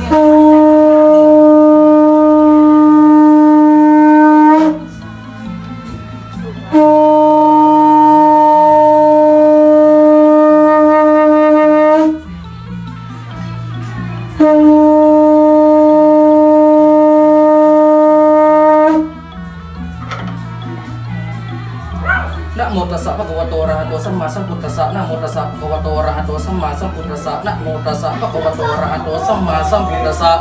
Yeah. นะโมตัสสะภะคะวะโตอะระหะโตสัมมาสัมพุทธัสสะนะโมตัสสะภะคะวะโตอะระหะโตสัมมาสัมพุทธัสสะนะโมตัสสะภะคะวะโตอะระหะโตสัมมาสัมพุทธัสสะ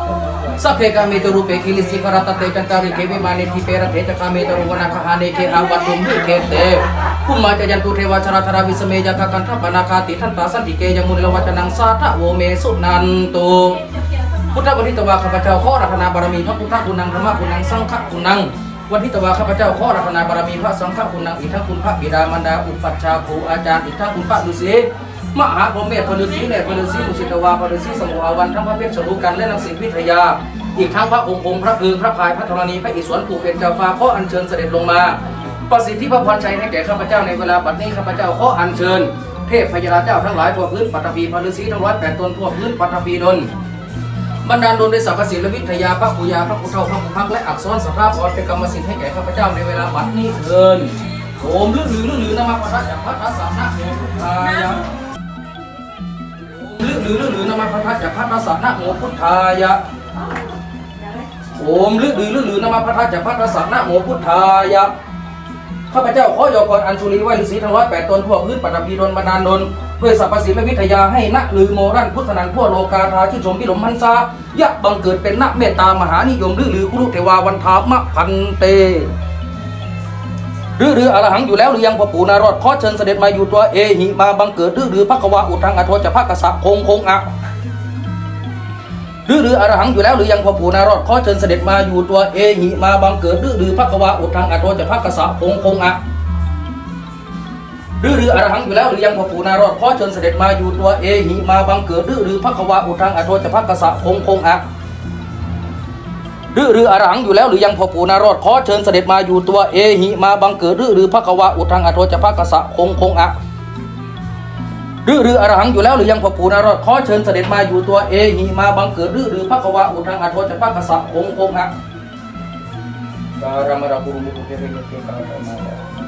สัพเพกามิตรูปเปคิลิสิกรัตเตจันตาริเกวิมานิทิเปรเทจคามิตรุวนาคหาเนเคอาวัตตุมหิเคเตภุมาจยันตุเทวชราธราวิสเมยะกันทัปนาคาติทันตาสันติเกยมุนลวัจนังสาทะโวเมสุนันตุพุทธวันทิตวาข้าพเจ้าขอรัตนาบารมีพระพุทธคุณังธรรมคุณังสังฆคุณัง วันทิตวาข้าพเจ้าขอรัตนาบารมีพระสังฆคุณังอีกทั้งคุณพระบิดามารดาอุปัชฌาย์ครูอาจารย์อีกทั้งคุณพระฤาษีมหาพรหมเมธพระฤาษีเนตพระฤาษีมุสิตวาพระฤาษีสมุอาวันทั้งพระเพชรชลูกันและนังสิงห์วิทยา อีกทั้งพระองค์องค์พระพึงพระพายพระธรณีพระอิศวรปู่เป็นเจ้าฟ้าขออัญเชิญเสด็จลงมา ประสิทธิพระพรชัยให้แก่ข้าพเจ้าในเวลาบัดนี้ข้าพเจ้าขออัญเชิญเทพพยาเจ้าทั้งหลายทั่วพื้นปัตตภีพระฤาษีทั้งร้อยแปดตนทั่วพื้นปัตตภีดล บรรดาลดลด้วยสรรพศิลวิทยาพระปุยาพระพุทธเจ้าพระพุทธและอักษรสภาพอดเป็นกรรมสิทธิ์ให้แก่ข้าพเจ้าในเวลาบัดนี้เถินโอมลือลือลือลือนามาพระทัจากพระทัสสนะโมพุทธายะโอมลือลือลือลือนามาพระทัจากพระทัสสนะโมพุทธายะโอมลือลือลือลือนามาพระทัจากพระทัสสนะโมพุทธายะ ข้าพเจ้าขอยอกรอัญชุลีไหวฤาษีทั้งร้อยแปดตนทั่วพื้นปัตตภีดนบรรดาลดนด้วยสรรพศิลวิทยาให้นักลือโมรันพุทธนันทั่วโลกาทาชื่นชมพิลมพันษายะบังเกิดเป็นนักเมตตามหานิยมลือลือคุรุเทวาวันทามะพันเตรือรืออรหังอยู่แล้วหรือยังพ่อปู่นารอดขอเชิญเสด็จมาอยู่ตัวเอหิมาบังเกิดรือรือพระกวาอุทังอโทจะพระกษะคงคงอะ หรือหรืออรหังอยู่แล้วหรือยังพ่อปู่นารอดขอเชิญเสด็จมาอยู่ตัวเอหิมาบังเกิดหรือหรือพระกวาอุทังอัตโทจะพระกษะคงคงอะหรือหรืออรหังอยู่แล้วหรือยังพ่อปู่นารอดขอเชิญเสด็จมาอยู่ตัวเอหิมาบังเกิดหรือหรือพระกวาอุทังอัตโทจะพระกษะคงคงอะหรือหรืออรหังอยู่แล้วหรือยังพ่อปู่นารอดขอเชิญเสด็จมาอยู่ตัวเอหิมาบังเกิดหรือหรือพระกวาอุทังอัตโทจะพระกษะคงคงอะ รือหรืออรหังอยู่แล้วหรือยังพระปู่นารอดขอเชิญเสด็จมาอยู่ตัวเอหิมาบังเกิดหรือหรือพระกวาอุทังอโทจะพระกษะคงคงอะการามราบุรุมุตุเทเรเกการามา